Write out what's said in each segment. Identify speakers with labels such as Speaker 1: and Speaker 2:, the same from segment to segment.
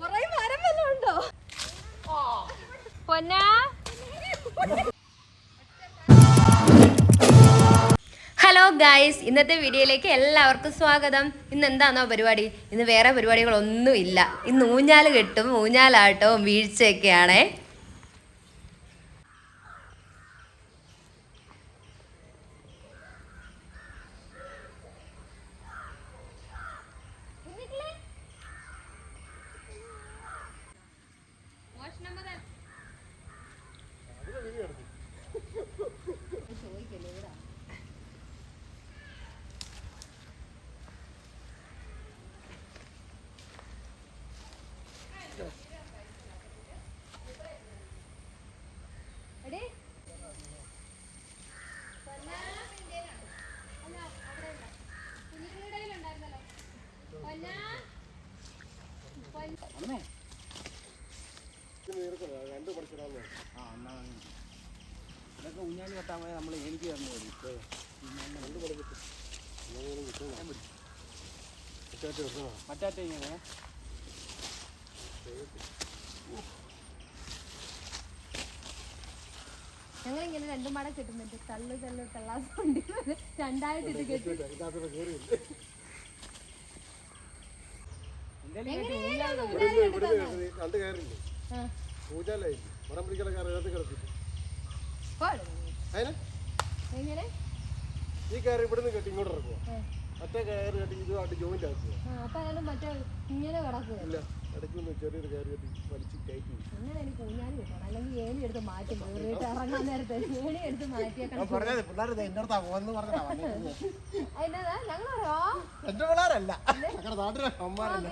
Speaker 1: കൊറേ മരം വല്ലതും ഉണ്ടോ? ഹലോ ഗായ്സ് ഇന്നത്തെ വീഡിയോയിലേക്ക് എല്ലാവർക്കും സ്വാഗതം. ഇന്ന് എന്താണോ പരിപാടി? ഇന്ന് വേറെ പരിപാടികളൊന്നും ഇല്ല ഇന്ന് ഊഞ്ഞാൽ കെട്ടും ഊഞ്ഞാലാട്ടവും വീഴ്ചയൊക്കെയാണേ.
Speaker 2: കെട്ടാൻ പോയാൽ നമ്മൾ എനിക്ക് തന്നു വരും മറ്റാറ്റ ഇങ്ങനെ.
Speaker 1: ഞങ്ങൾ ഇങ്ങനെ രണ്ടും പാടെ കിട്ടുന്നുണ്ട്. തള്ളു തള്ളു തള്ളാസുണ്ട് ഇത് കെട്ടി.
Speaker 3: പൂജാലായി മരം പിടിക്കല കയറി അതിനകത്ത് കിടത്തിട്ട്
Speaker 1: പോട്.
Speaker 3: അതിന്
Speaker 1: എങ്ങനെ?
Speaker 3: ഈ കയറി ഇവിടുന്ന് കെട്ടി ഇങ്ങോട്ട് ഇറക്കുക മറ്റേ കയറി കെട്ടി ഇതുമായിട്ട് ജോയിന്റ് ആക്കുക ഇല്ല ഇടയ്ക്ക് ഒന്ന് ചെറിയൊരു കയറി കെട്ടി വലിച്ച് കയറ്റി.
Speaker 1: അങ്ങനെ എനിക്ക് അല്ലെങ്കിൽ ഏണി എടുത്ത് മാറ്റി കയറിയിട്ട് ഇറങ്ങാൻ ഏണി എടുത്ത് മാറ്റിയേക്കണം.
Speaker 3: ഞാൻ പറഞ്ഞത് പിള്ളേർ എന്റെ അടുത്താ പോകുന്നു പറഞ്ഞാ
Speaker 1: അതിനതാ ഞങ്ങളോ
Speaker 3: എന്റെ പിള്ളേരല്ല. ഞങ്ങളുടെ നാട്ടിലെ അമ്മാരല്ല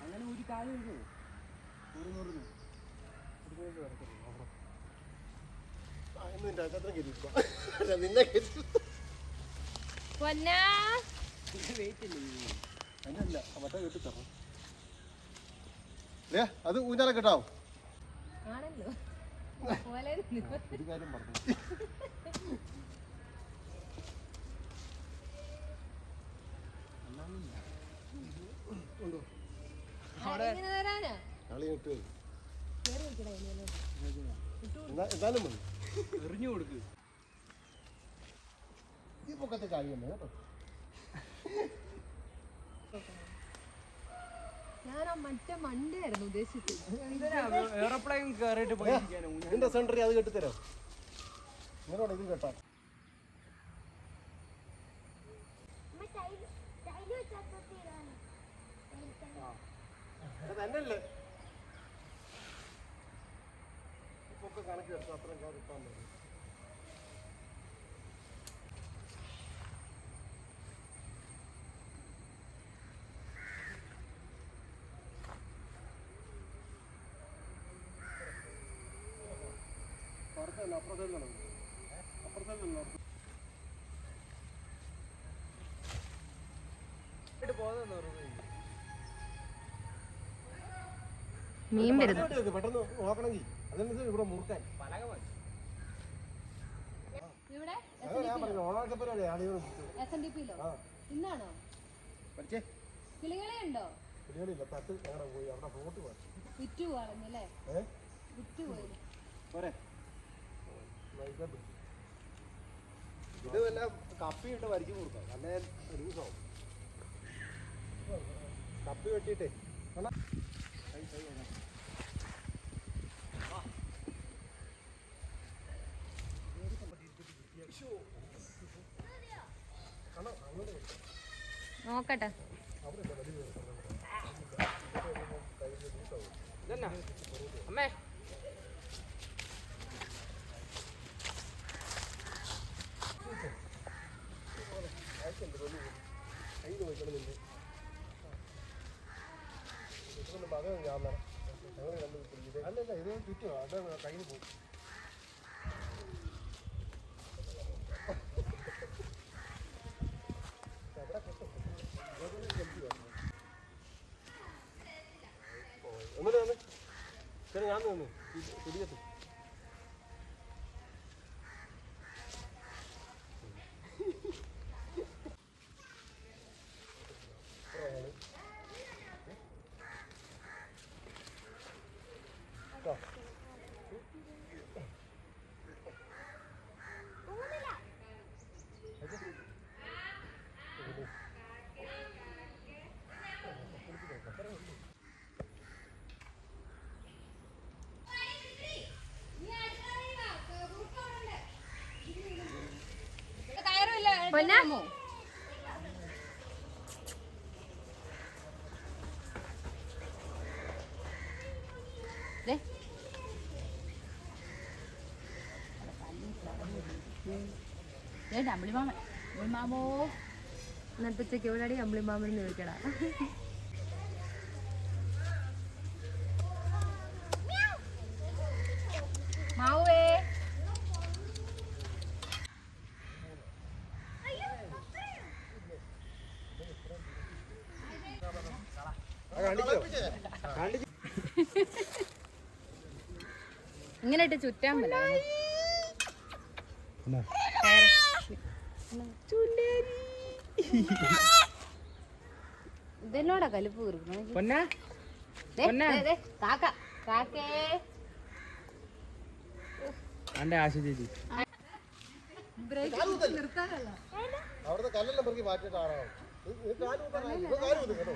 Speaker 2: അങ്ങനെ ഒരു കാലം എടുക്കോ
Speaker 3: ആ, ഒരു നിന്റെ അകത്തത്ര കയറ്റിയിട്ടില്ല. അല്ല, നിന്നെ കയറ്റി
Speaker 1: പൊന്നാ.
Speaker 3: അത് ഊഞ്ഞാല കേട്ടോ
Speaker 1: ആണല്ലോ. പോലെ
Speaker 3: ഒരു കാര്യം പറഞ്ഞു
Speaker 1: എങ്ങനെ തരാനാ
Speaker 3: കളി കെട്ടുക
Speaker 1: കേറി നിൽക്കണേ ഇനിയല്ലേ.
Speaker 3: എന്നാ എന്തായാലും മതി.
Speaker 2: എറിഞ്ഞു കൊടുക്ക്.
Speaker 3: ഈ പൊക്കത്തെ കാര്യമല്ല കേട്ടോ?
Speaker 1: ഞാൻ ആ മറ്റേ മണ്ടയായിരുന്നു ഉദ്ദേശിച്ചത്.
Speaker 2: എയർപ്ലെയിൻ കയറിയിട്ട്
Speaker 3: ഇതിന്റെ സെന്ററിൽ അത് കെട്ടിത്തരാം. നിങ്ങളോട് ഇത് കെട്ടാം. അത് തന്നെയല്ലേ കണക്ക് കണക്കെടുത്ത് അത്രയും കിട്ടാൻ മതി. പുറത്തല്ല അപ്പുറത്തേക്ക് നടന്നു
Speaker 2: പോകുന്ന
Speaker 1: മീൻ വരുന്നു.
Speaker 3: പെട്ടെന്ന് നോക്കണമെങ്കിൽ. ഇവിടെ മുറുക്കാൻ?
Speaker 2: പലക മതി
Speaker 1: ഇവിടെ
Speaker 3: ഞാൻ പറഞ്ഞു ഓണാക്ക പരിപാടി ആളുകൾ
Speaker 1: എസ് എൻ ഡി പിയിലോ ഇന്നാണോ?
Speaker 3: പഠിച്ചേ?
Speaker 1: കിളികളെ ഉണ്ടോ
Speaker 3: കിളികളില്ല തട്ട് പോയി അവിടെ ഫോട്ട് പോയി.
Speaker 1: വിറ്റു കളഞ്ഞല്ലേ
Speaker 3: ഏഹ്
Speaker 1: വിറ്റു പോയത്
Speaker 2: പോരെ.
Speaker 3: ഇത് വല്ല കപ്പിയിട്ട് വരിച്ചു കൊടുക്കാം. നല്ല ലൂസാവും കപ്പി വെട്ടിയിട്ടേ കാണാം കൈ കൈ വേണം
Speaker 1: നോക്കട്ടെ
Speaker 2: ഇതെന്നാ അമ്മേ
Speaker 3: കൈ നോക്കണം നിന്റെ ഇതൊന്ന് മകൻ ഞാൻ തരാം. ഞങ്ങൾ രണ്ട് പിടിക്കും. അല്ലല്ല ഇത് ചുറ്റുമോ അത് കയ്യിൽ പോകും. ഞാൻ തോന്നു
Speaker 4: അമ്പിളിമാമൻ അമ്പിളിമാമോ
Speaker 1: ഇന്നത്തെ ഉച്ചയ്ക്ക് എവിടെ അമ്പിളിമാമൻ എന്ന് വിളിക്കടാ
Speaker 4: മാവേ
Speaker 3: കണ്ടിക്കോ കണ്ടിക്കോ
Speaker 4: ഇങ്ങനെ ഇട്ട് ചുറ്റാൻ
Speaker 1: ഇതെന്നോടാ കലിപ്പ് തീർക്കണം
Speaker 2: പൊന്നാ?
Speaker 1: കാക്ക കാക്കേ.
Speaker 2: എന്റെ ആശ ചേച്ചി.
Speaker 3: അവിടുത്തെ കല്ലെല്ലാം പെറുക്കി മാറ്റിയിട്ട് ആറാവും കാൽ കുത്താനായി. ഇപ്പൊ കാൽ കുത്തും കേട്ടോ.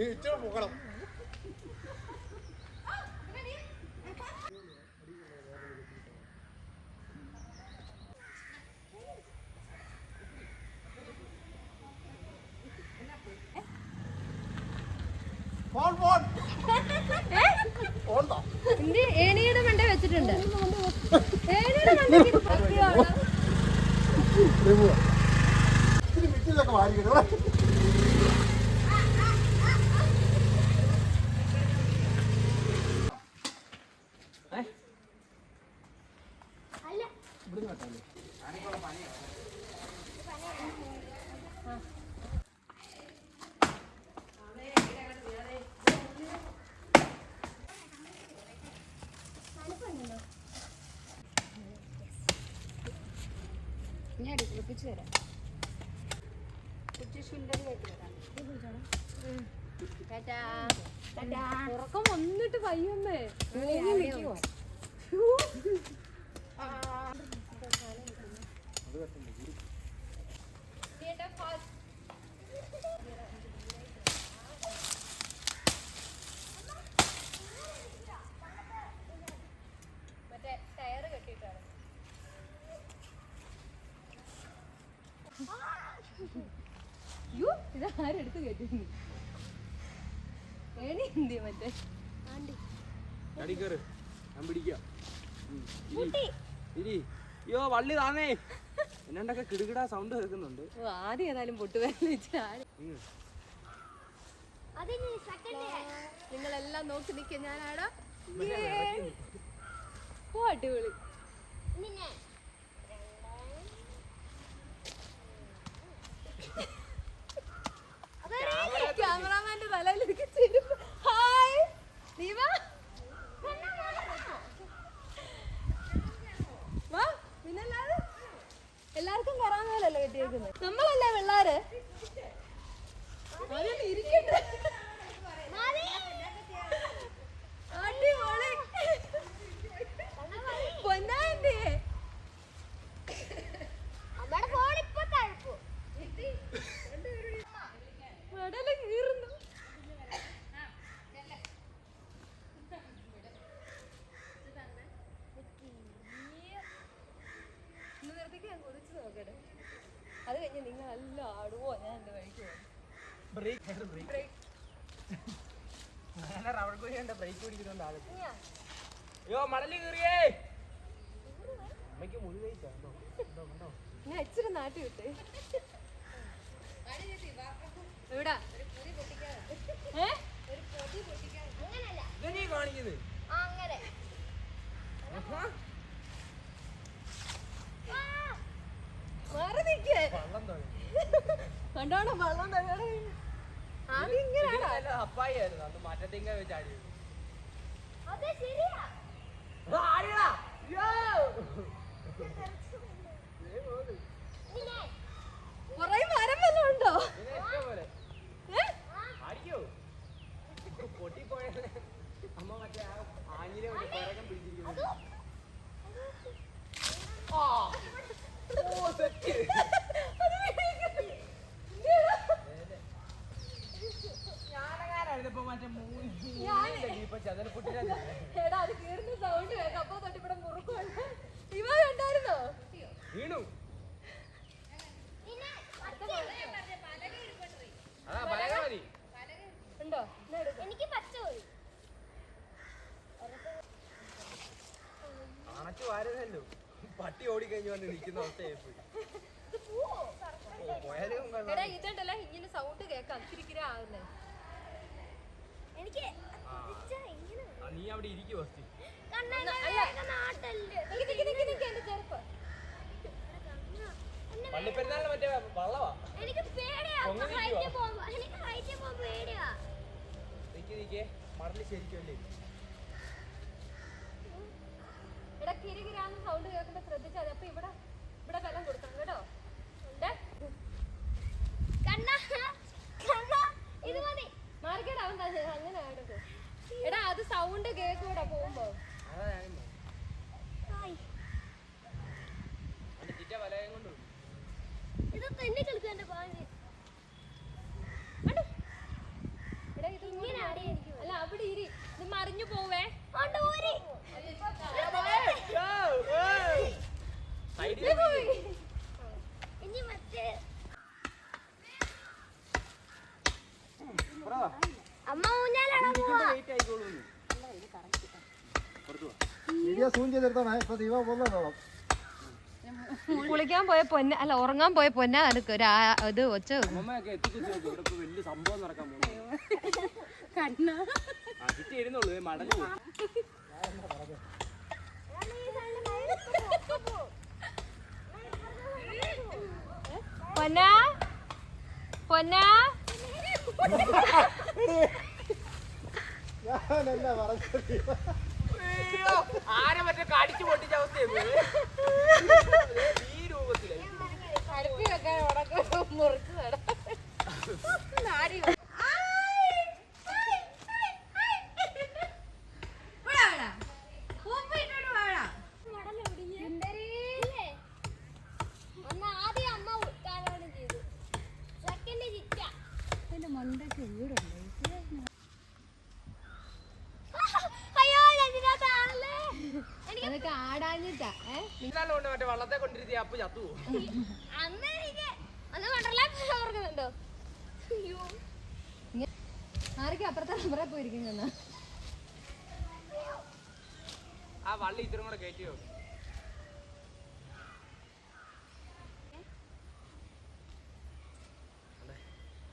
Speaker 3: ഈ ഇച്ചിരി പൊക്കണം ഫോൺ താ
Speaker 1: ഏണിയുടെ മണ്ട വെച്ചിട്ടുണ്ട് ഏണിയുടെ മണ്ടയ്ക്ക് പറ്റിയാണോ? ഉറക്കം വന്നിട്ട് വയ്യമ്മേ മറ്റേ എന്തി മറ്റേ.
Speaker 2: അടി കേറ്. ഞാൻ പിടിക്കാം. ഇരി. അയ്യോ വള്ളി താന്നേ. എന്നണ്ടൊക്കെ കിടുകിടാ സൗണ്ട് കേൾക്കുന്നുണ്ട്.
Speaker 1: ആദ്യം ഏതായാലും. നിങ്ങളെല്ലാം നോക്കി നിൽക്കുക ഞാനാടാ. അടിപൊളി. ക്യാമറാമാന്റെ തലയിലേക്ക് ചെരുപ്പ് ഹായ്. നീവ. പിന്നല്ലാതെ? എല്ലാവർക്കും കയറാൻ പോലല്ലേ കെട്ടിയേക്കുന്നത് നമ്മളല്ലേ പിള്ളാര്? ഇരിക്കട്ടെ.
Speaker 2: ബ്രേക്ക് പിടിക്കുന്നുണ്ട് ആൾ അയ്യോ മടലി കീറിയേ. അമ്മയ്ക്ക് മുഴുവോ
Speaker 1: ഞാൻ ഇച്ചിരി നാട്ടി വിട്ടേ. അങ്ങനെ. കണ്ടോണോ വെള്ളം ആദ്യം ഇങ്ങനെയാണോ?
Speaker 2: അപ്പായി ആയിരുന്നു. അത് മറ്റത്തിങ്ക
Speaker 5: വെച്ചാടി ശരിയാ
Speaker 1: എടാ ഇതുണ്ടല്ലോ ഇങ്ങനെ സൗണ്ട് കേൾക്കാം. കിരിക്കിര ആവുന്നേ.
Speaker 5: എനിക്ക്
Speaker 2: നീ അവിടെ ഇരിക്കും ഫസ്റ്റ് പള്ളിപ്പെരുന്നാളിന് മറ്റേ വള്ളവാ?
Speaker 5: എനിക്ക് പേടിയാ.
Speaker 2: പൊങ്ങി നിൽക്കുവാ.
Speaker 5: എനിക്ക് ഹൈറ്റ് പോകുമ്പോ പേടിയാ.
Speaker 2: നിക്ക് നിക്കേ. മടൽ ശരിക്കും അല്ലേ?
Speaker 1: എടാ കിരികിരാന്ന് സൗണ്ട് കേൾക്കുമ്പോ ശ്രദ്ധിച്ചാൽ അപ്പൊ ഇവിടെ ഇവിടെ കൊടുക്കണം കേട്ടോ. ഉണ്ട്?
Speaker 5: ഇത് മതി.
Speaker 1: മാർക്കേട് അവൻ തന്നെ അങ്ങനെ ആടുന്നത് എടാ അത് സൗണ്ട് കേൾക്കൂടാ പോകുമ്പോ.
Speaker 5: ഇത് തന്നെ കളിക്കും എന്റെ
Speaker 1: എടാ ഇത് ഇങ്ങനെ അല്ല അവിടെ ഇരി ഇത് മറിഞ്ഞു പോവേ
Speaker 5: കൊണ്ട് ഊരി
Speaker 2: സൈഡിൽ
Speaker 5: ഇനി മറ്റേ അമ്മ ഊഞ്ഞാലാണോ പോവാ
Speaker 2: വെയിറ്റ് ആയിക്കോളൂ പുറത്തു
Speaker 3: ഇപ്പൊ ദീപ
Speaker 1: കുളിക്കാൻ പോയ പൊന്ന അല്ല ഉറങ്ങാൻ പോയ പൊന്ന അനക്ക്. ഒരു ഇത് ഒച്ച
Speaker 2: പൊന്ന.
Speaker 1: പൊന്ന? പൊന്ന?
Speaker 3: എന്നാ പറഞ്ഞത്
Speaker 2: ആന മറ്റേ കടിച്ചു പൊട്ടിച്ച അവസ്ഥയാണ് ഈ രൂപത്തിൽ
Speaker 1: അടുപ്പി വെക്കാൻ ഉടക്കം മുറിച്ച് നടാം നാടി
Speaker 5: ഇല്ലേ? ഒന്ന് ആദ്യം അമ്മ ഉദ്ഘാടനം ചെയ്തു സെക്കൻഡ് ചിറ്റ
Speaker 4: എന്റെ മണ്ടയ്ക്ക് വീടുണ്ട്
Speaker 5: അയ്യോ ഇതിനകത്ത് ആളല്ലേ എനിക്ക്
Speaker 1: അതൊക്കെ
Speaker 2: ഇന്നാലും മറ്റേ വള്ളത്തെ കൊണ്ടിരുത്തി അപ്പ് ചത്തു പോകും
Speaker 5: അന്ന് എനിക്ക് അന്ന് വണ്ടർലാക്ക് ഓർക്കുന്നുണ്ടോ അയ്യോ.
Speaker 1: ആരൊക്കെ അപ്പുറത്തെ നമ്പറെ പോയിരിക്കുന്ന
Speaker 2: ആ വള്ളി ഇത്രയും കൂടെ കയറ്റി വെക്കും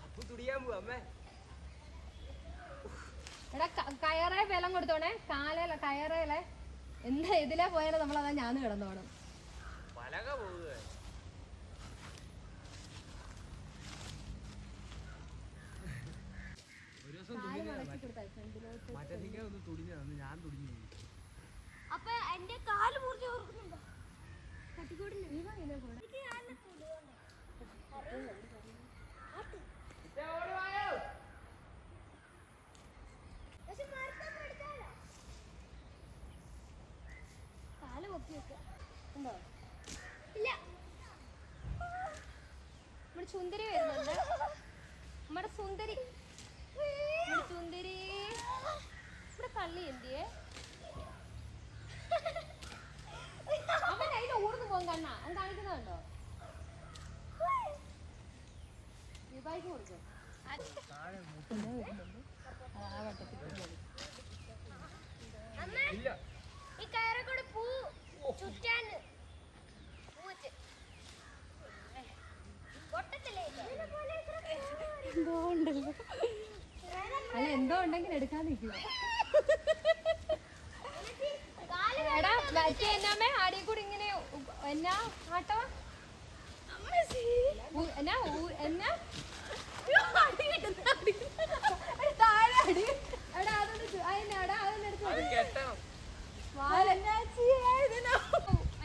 Speaker 2: അപ്പു തുടിയാൻ പോവാ അമ്മേ.
Speaker 1: എടാ കയറേ വെള്ളം കൊടുത്തോണേ. കാലേല കയറേലെ. എന്താ ഇതിലെ പോയാലും നമ്മൾ അതാ കിടന്നോണം
Speaker 2: ഞാൻ തുടിഞ്ഞു
Speaker 5: അപ്പൊ എന്റെ കാൽ മുറിച്ച് ഓർക്കുന്നുണ്ടോ? കട്ടിക്കൂടില്ല? കാൽ പൊക്കി വെക്ക. ഉണ്ടോ? ഇല്ല.
Speaker 1: നമ്മുടെ സുന്ദരി വരുന്നുണ്ട്. നമ്മുടെ സുന്ദരി. നമ്മുടെ സുന്ദരി. ഇവിടെ കള്ളി എന്തിയേ? അവൻ അതിന്റെ ഊർന്ന് പോകും കണ്ണ. അവൻ കാണിക്കുന്നുണ്ടോ ദീപായിക്ക് കൊടുക്കും.
Speaker 5: ഈ കയറക്കൂടെ പൂ എന്തോ ഉണ്ടല്ലോ?
Speaker 1: അല്ല എന്തോ ഉണ്ടെങ്കിൽ എടുക്കാൻ നിൽക്കുക എടാ മറ്റേ എന്നാമേ ആടി കൂടി ഇങ്ങനെ എന്നാ ആട്ടോ? എന്നാ എന്നാ? താഴെ അടി. എടാ, അതൊന്ന് ചു- അതിനെ, എടാ, അതൊന്ന് എടുത്ത്
Speaker 2: അത്
Speaker 1: വെക്ക്.
Speaker 2: കെട്ടണം
Speaker 1: വാലന്നാച്ചിയെ ഇതിനോ.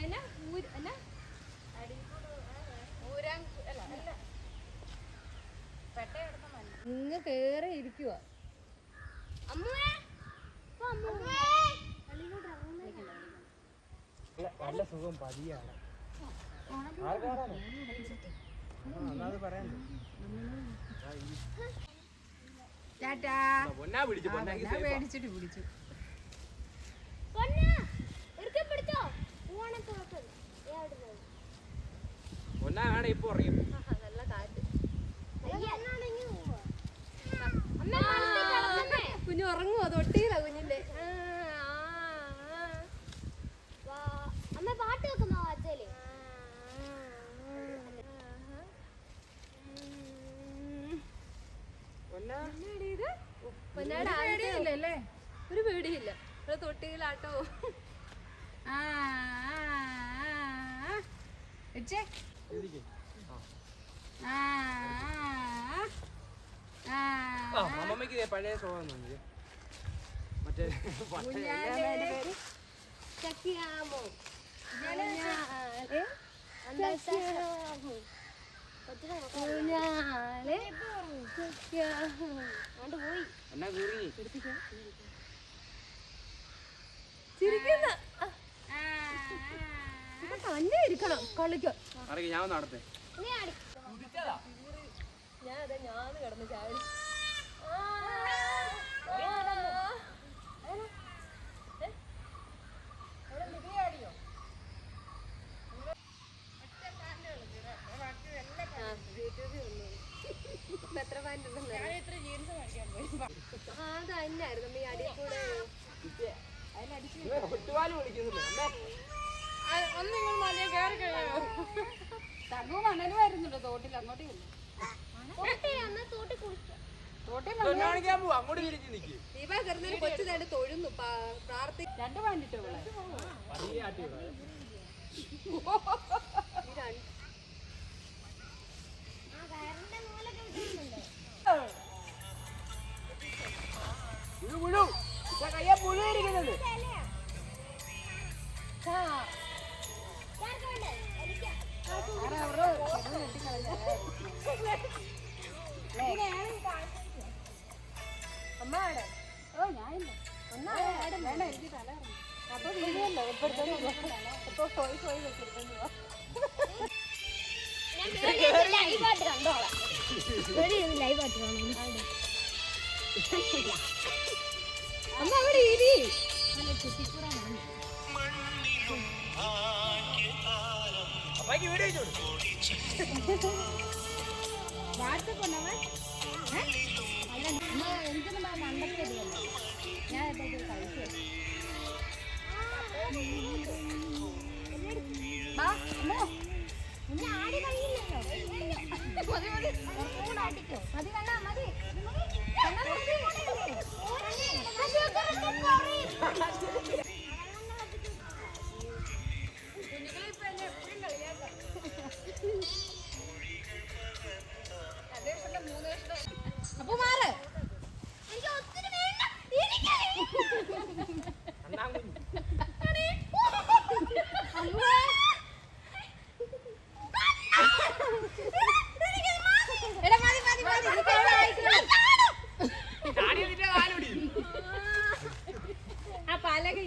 Speaker 1: എന്നാ? ഊര്- എന്നാ? ഊരാൻ അല്ല, അല്ല. ഇങ്ങ് കേറി ഇരിക്കുക
Speaker 2: സുഖം പതിയാണ്. പറയാൻ പൊന്നാ പിടിച്ചു
Speaker 4: പേടിച്ചിട്ട്
Speaker 2: പൊന്നാ വേണം ഇപ്പൊ അറിയും
Speaker 1: നല്ല കാറ്റ് കുഞ്ഞു ഉറങ്ങുവോ തൊട്ടിയില്ല കുഞ്ഞിന്റെ
Speaker 5: അമ്മ പാട്ട് വെക്കുന്നോ അച്ഛൽ
Speaker 2: പൊന്നാ
Speaker 1: പൊന്നാട്
Speaker 4: പേടിയില്ലല്ലേ
Speaker 1: ഒരു പേടിയില്ല ഇവിടെ തൊട്ടിയിലാട്ടോ
Speaker 4: ആ ആ, ആ. വെച്ചേ
Speaker 2: എഴുതിക്ക്
Speaker 4: ആ ആ, ആ
Speaker 2: ആ അമ്മമ്മക്ക് ദേ പഴയ സ്വഭാവം തോന്നിയത് മറ്റേ
Speaker 1: ചിരിക്കുന്ന. തന്നെ ഇരിക്കണം. കളിക്കോ.
Speaker 2: ഞാൻ നടത്തേ.
Speaker 1: ഞാൻ അതെ ഞാൻ കിടന്ന് ചാടി. അത് തന്നെയായിരുന്നു ഈ അടിയിൽ കൂടെ.
Speaker 2: ഒട്ടുപാൽ വിളിക്കുന്നില്ല. അമ്മേ.
Speaker 4: ഒന്ന് നിങ്ങൾ മലയെ കയറി കഴിയോ തങ്ങു മണൽ വരുന്നുണ്ടോ തോട്ടിൽ അങ്ങോട്ടേ ഇല്ല
Speaker 5: തോട്ടി അന്ന് തോട്ടി കുളിക്കാം
Speaker 2: പുഴു കയ്യാ പുഴു ഇരിക്കുന്നുണ്ട്
Speaker 1: അമ്മ അവിടെ?
Speaker 4: ഓ ഞാനില്ല വേണ്ട എനിക്ക് തല.
Speaker 1: അപ്പൊ വീഡിയോ അപ്പൊ പോയി പോയി വെച്ചിട്ടുണ്ട്
Speaker 5: ഞാൻ ലൈവായിട്ട് കണ്ടോളാം. ലൈവായിട്ട് കാണാം.
Speaker 4: വാട്സപ്പ് ഉണ്ടവൻ എനിക്കൊന്നും കണ്ടെത്തിയതല്ലോ ഞാൻ എന്തൊക്കെ കഴിച്ചു വാ, അമ്മോ.
Speaker 5: ഇനി ആടി കഴിയില്ലല്ലോ മതി മതി അടിക്കോ മതി കണ്ണാ മതി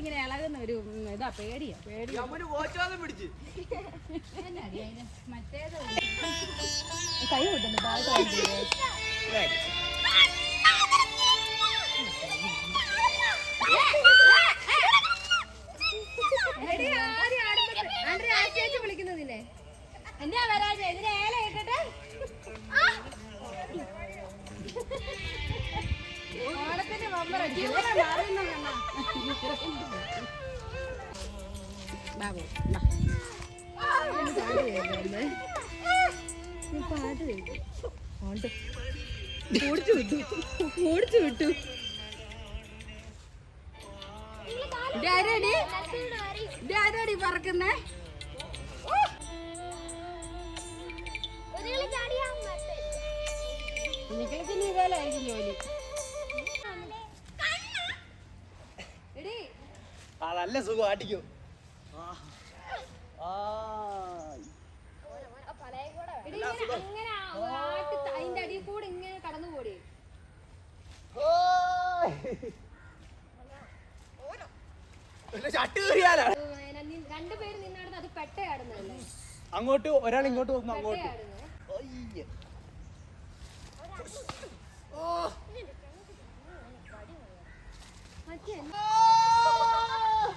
Speaker 4: ഇങ്ങനെ ഇളകുന്ന ഒരു ഇതാ പേടിയാ പേടി? മറ്റേത്
Speaker 1: കൈ വിട്ടുന്നു വിളിക്കുന്നതിനെ
Speaker 4: എന്നാ വരാതെ ഇതിന് ഏല ഇട്ടിട്ട്? ബാബു.
Speaker 1: പാട്ട് ഓണ്ട് ഓടിച്ചു വിട്ടു ഓടിച്ചു വിട്ടു
Speaker 4: ഇതാരടി? ഇതാരടി പറക്കുന്നേ?
Speaker 5: കുഞ്ഞിക്കിളിക്ക് ഇനി ഇതേലായിരിക്കും ജോലി.
Speaker 2: നല്ല സുഖം. ആട്ടിക്കോ
Speaker 1: അതിന്റെ അടിയിൽ കൂടെ ഇങ്ങനെ കടന്നു പോടി രണ്ടുപേര് നിന്നാണ് അത്
Speaker 2: അങ്ങോട്ട് ഒരാൾ ഇങ്ങോട്ട് പോകുന്നു അങ്ങോട്ട്. ഓ.
Speaker 1: മറ്റേ